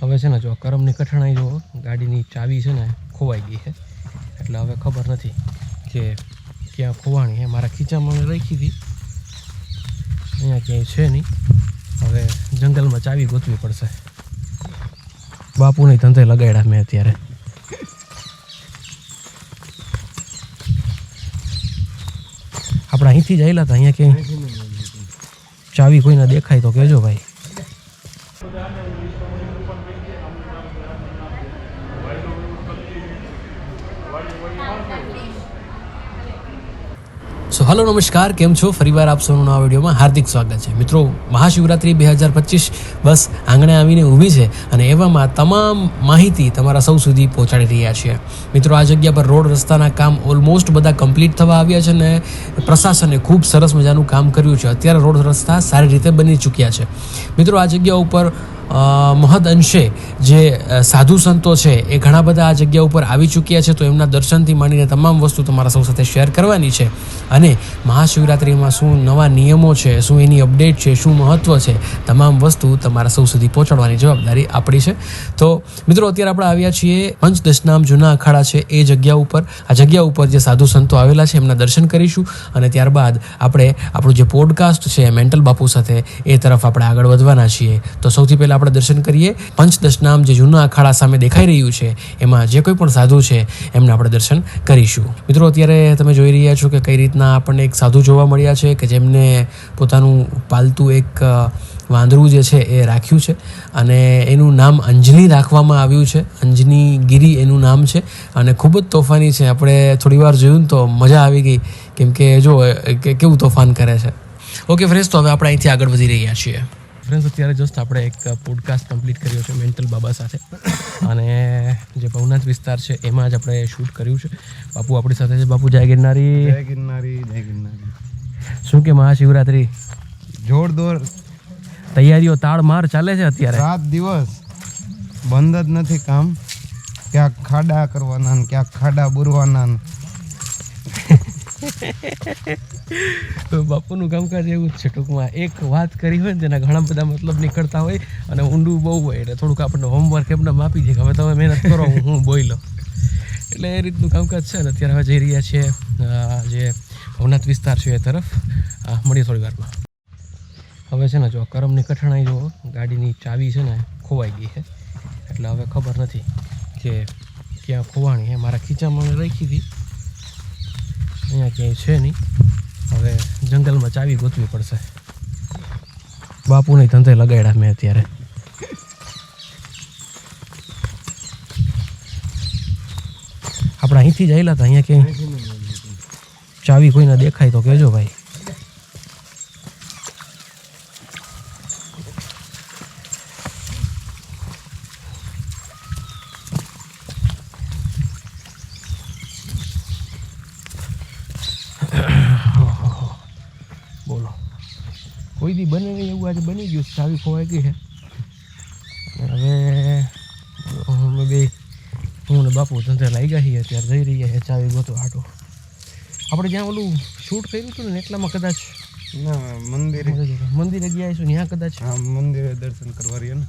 હવે છે ને જો કરમની કઠણાઈ જો ગાડીની ચાવી છે ને ખોવાઈ ગઈ છે. એટલે હવે ખબર નથી કે ક્યાં ખોવાણી છે. મારા ખીચામાં રાખી હતી. અહીંયા ક્યાંય છે નહીં. હવે જંગલમાં ચાવી ગોતવી પડશે. બાપુને ધંધે લગાડ્યા મેં અત્યારે. આપણે અહીંથી જ આવેલા હતા. અહીંયા ક્યાંય ચાવી કોઈને દેખાય તો કહેજો ભાઈ. સો હલો નમસ્કાર કેમ છો ફરીવાર આપ સૌનું નવા વિડીયોમાં હાર્દિક સ્વાગત છે મિત્રો મહાશિવરાત્રિ બે હજાર પચીસ બસ આંગણે આવીને ઊભી છે અને એવામાં તમામ માહિતી તમારા સૌ સુધી પહોંચાડી રહ્યા છીએ. મિત્રો, આ જગ્યા પર રોડ રસ્તાના કામ ઓલમોસ્ટ બધા કમ્પ્લીટ થવા આવ્યા છે અને પ્રશાસને ખૂબ સરસ મજાનું કામ કર્યું છે. અત્યારે રોડ રસ્તા સારી રીતે બની ચૂક્યા છે. મિત્રો, આ જગ્યા ઉપર મહદ અંશે જે સાધુ સંતો છે, એ ઘણા બધા આ જગ્યા ઉપર આવી ચૂક્યા છે, તો એમના દર્શનથી માંડીને તમામ વસ્તુ તમારા સૌ સાથે શેર કરવાની છે. અને મહાશિવરાત્રિમાં શું નવા નિયમો છે, શું એની અપડેટ છે, શું મહત્ત્વ છે, તમામ વસ્તુ તમારા સૌ સુધી પહોંચાડવાની જવાબદારી આપણી છે. તો મિત્રો, અત્યારે આપણે આવ્યા છીએ પંચદશનામ જૂના અખાડા છે, એ જગ્યા ઉપર. આ જગ્યા ઉપર જે સાધુ સંતો આવેલા છે, એમના દર્શન કરીશું. અને ત્યારબાદ આપણે આપણું જે પોડકાસ્ટ છે, મેન્ટલ બાપુ સાથે એ તરફ આપણે આગળ વધવાના છીએ. તો સૌથી પહેલાં આપણે દર્શન કરીએ. પંચદશનામ જે જૂના અખાડા સામે દેખાઈ રહ્યું છે, એમાં જે કોઈ પણ સાધુ છે, એમને આપણે દર્શન કરીશું. મિત્રો, અત્યારે તમે જોઈ રહ્યા છો કે કઈ રીતના આપણને એક સાધુ જોવા મળ્યા છે કે જેમને પોતાનું પાલતું એક વાંદરું જે છે એ રાખ્યું છે અને એનું નામ અંજની રાખવામાં આવ્યું છે. અંજની ગીરી એનું નામ છે અને ખૂબ જ તોફાની છે. આપણે થોડી વાર જોયું તો મજા આવી ગઈ. કેમ કે જો કેવું તોફાન કરે છે. ઓકે ફ્રેન્ડ્સ તો હવે આપણે અહીંથી આગળ વધી રહ્યા છીએ. ફ્રેન્ડ્સ અત્યારે જસ્ટ આપણે એક પોડકાસ્ટ કમ્પ્લીટ કર્યો છે મેન્ટલ બાબા સાથે. અને જે ભવનાથ વિસ્તાર છે એમાં જ આપણે શૂટ કર્યું છે. બાપુ આપણી સાથે છે. બાપુ જય ગિરનારી. જય ગિરનારી જય ગિરનારી. શું કે મહાશિવરાત્રી? જોરદોર. તૈયારીઓ તાળ માર ચાલે છે અત્યારે? સાત દિવસ. બંધ જ નથી કામ. ક્યાંક ખાડા કરવાના ક્યાંક ખાડા બુરવાના. બાપુનું કામકાજ એવું જ છે ટૂંકમાં. એક વાત કરી હોય ને તેના ઘણા બધા મતલબ નીકળતા હોય અને ઊંડું બહુ હોય એટલે થોડુંક આપણને હોમવર્ક એમને માપી દે કે હવે તમે મહેનત કરો, હું હું બોલો એટલે એ રીતનું કામકાજ છે ને અત્યારે હવે જઈ રહ્યા છીએ જે ભવનાથ વિસ્તાર છે એ તરફ. મળીએ થોડી વારમાં. હવે છે ને જો કરમની કઠણાઈ જો ગાડીની ચાવી છે ને ખોવાઈ ગઈ છે. એટલે હવે ખબર નથી કે ક્યાં ખોવાણી છે. મારા ખીચામાં રાખી હતી. અહીંયા ક્યાંય છે નહીં. હવે જંગલમાં ચાવી ગોતવી પડશે. બાપુને ધંધે લગાડ્યા મેં અત્યારે. આપણે અહીંથી જ આવેલા હતા, અહીંયા ક્યાંય? ચાવી કોઈને દેખાય તો કહેજો ભાઈ. કોઈ દી બને નહીં એવું આજે બની ગયું ચાવી ખોવાઈ ગઈ છે. હવે અમે બે હું ને બાપુ ધંધે લાગ્યા છીએ અત્યારે જઈ રહ્યા છે ચાવી ગોતો હાટો. આપણે જ્યાં ઓલું શૂટ કર્યું હતું ને એટલામાં કદાચ ના મંદિરે. મંદિરે ગયા છું ત્યાં કદાચ? હા મંદિરે દર્શન કરવા રહીએ ને.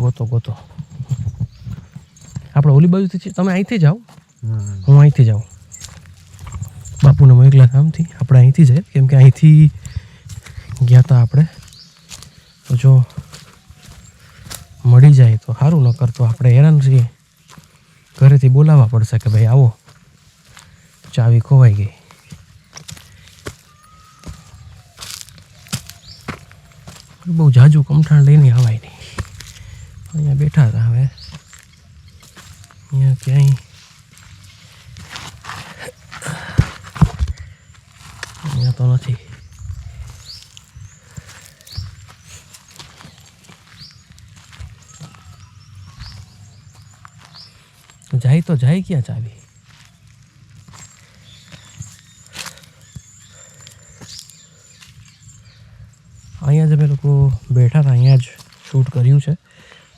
ગોતો ગોતો. આપણે ઓલી બાજુથી. તમે અહીંથી જાઓ? હું અહીંથી જાઉં. બાપુને મોકલા ધામથી આપણે અહીંથી જાય કેમ કે અહીંથી ગયા હતા આપણે. તો જો મળી જાય તો સારું ન કરતો આપણે હેરાન છીએ ઘરેથી બોલાવવા પડશે કે ભાઈ આવો. ચાવી ખોવાઈ ગઈ. બહુ જાજુ કમઠાણ લઈને આવાય નહીં અહીંયા બેઠા હતા હવે. અહીંયા ક્યાંય અહીંયા તો નથી. જાય તો જાય ક્યાં ચાવી? અહીંયા જ અમે લોકો બેઠા હતા, અહીંયા જ શૂટ કર્યું છે.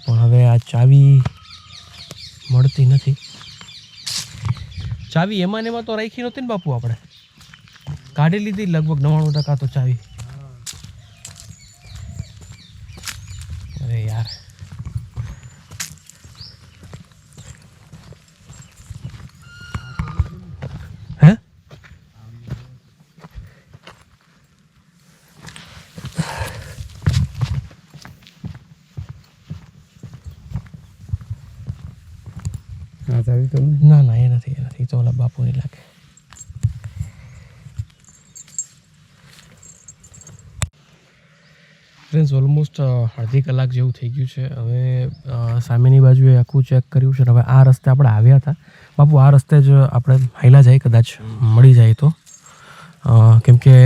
પણ હવે આ ચાવી મળતી નથી. ચાવી એમાં ને એમાં તો રાખી નહોતી ને બાપુ આપણે? કાઢી લીધી લગભગ નવ્વાણું ટકા તો ચાવી. અરે યાર. ના ના એ નથી એ નથી. તો ઓલા બાપુની લાગે. ફ્રેન્ડ્સ ઓલમોસ્ટ અડધી કલાક જેવું થઈ ગયું છે. હવે સામેની બાજુએ આખું ચેક કર્યું છે હવે આ રસ્તે આપણે આવ્યા હતા. બાપુ આ રસ્તે જ આપણે હાઈલા જાય કદાચ મળી જાય તો. કેમ કે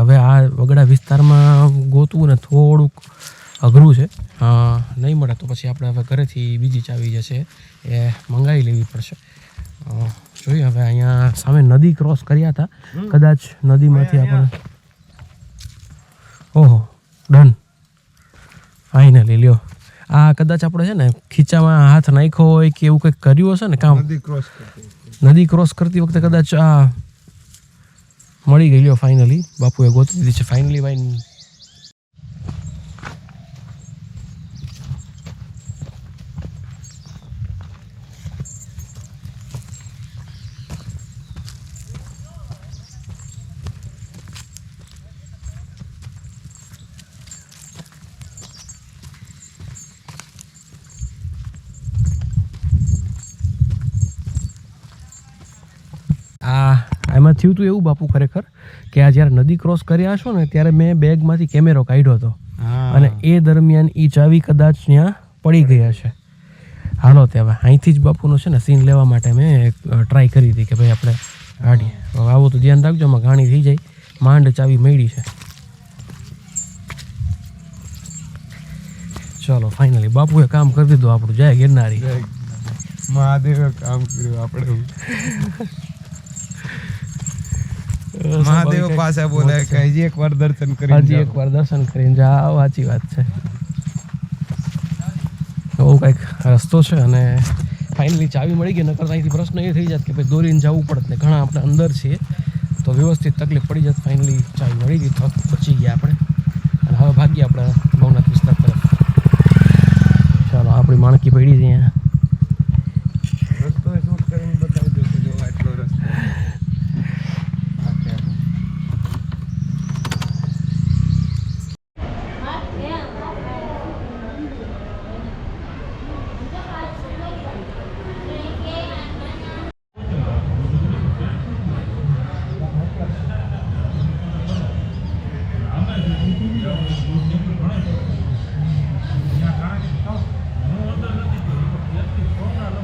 હવે આ વગડા વિસ્તારમાં ગોતવું ને થોડુંક અઘરું છે. નહીં મળે તો પછી આપણે હવે ઘરેથી બીજી ચાવી જશે એ મંગાવી લેવી પડશે. જોઈએ હવે અહીંયા સામે નદી ક્રોસ કર્યા હતા. કદાચ નદીમાંથી આપણે ફાઇનલી લ્યો. આ કદાચ આપણે છે ને ખીચામાં હાથ નાખ્યો હોય કે એવું કંઈક કર્યું હશે ને કામ? નદી ક્રોસ કરતી નદી ક્રોસ કરતી વખતે કદાચ આ મળી ગઈ લ્યો ફાઇનલી બાપુએ ગોતી દીધી છે. ફાઇનલી ભાઈ આ એમાં થયું હતું એવું બાપુ ખરેખર? કે આ જ્યારે નદી ક્રોસ કર્યા હશો ને ત્યારે મેં બેગમાંથી કેમેરો કાઢ્યો હતો. અને એ દરમિયાન એ ચાવી કદાચ ત્યાં પડી ગઈ હશે. હાલો તે હવે અહીંથી જ બાપુનો છે ને સીન લેવા માટે મેં ટ્રાય કરી હતી કે ભાઈ આપણે ગાડી હવે આવું તો ધ્યાન રાખજો આમાં ગાણી થઈ જાય. માંડ ચાવી મળી છે. ચાલો ફાઇનલી બાપુએ કામ કરી દીધું આપણું. જય ગિરનારી. મહાદેવે કામ કર્યું આપણે. મહાદેવ પાસે બોલે કે હજી એક વાર દર્શન કરી હજી એક વાર દર્શન કરીને જાઓ. સાચી વાત છે. એવો કંઈક રસ્તો છે અને ફાઇનલી ચાવી મળી ગઈ નકર અહીંથી પ્રશ્ન એ થઈ જાત કે ભાઈ દોરીને જવું પડત ને ઘણા આપણે અંદર છીએ તો વ્યવસ્થિત તકલીફ પડી જાત. ફાઇનલી ચાવી મળી ગઈ તો બચી ગયા આપણે. અને હવે ભાગ્ય આપણે ભવનાથ વિસ્તાર તરફ. ચાલો આપણી માણકી પડી છે અહીંયા રસ્તો શૂટ કરીને બતાવજો કે જો આટલો રસ્તો આ છે.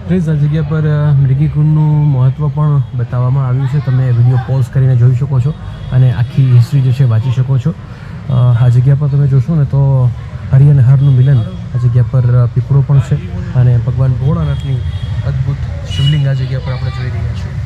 ફ્રેન્ડ્સ આ જગ્યા પર મૃગીકુંડનું મહત્ત્વ પણ બતાવવામાં આવ્યું છે. તમે વીડિયો પોઝ કરીને જોઈ શકો છો અને આખી હિસ્ટ્રી જે છે વાંચી શકો છો. આ જગ્યા પર તમે જોશો ને તો હરિ અને હરનું મિલન આ જગ્યા પર પીપળો પણ છે અને ભગવાન ભોળાનાથની અદ્ભુત શિવલિંગ આ જગ્યા પર આપણે જોઈ રહ્યા છીએ.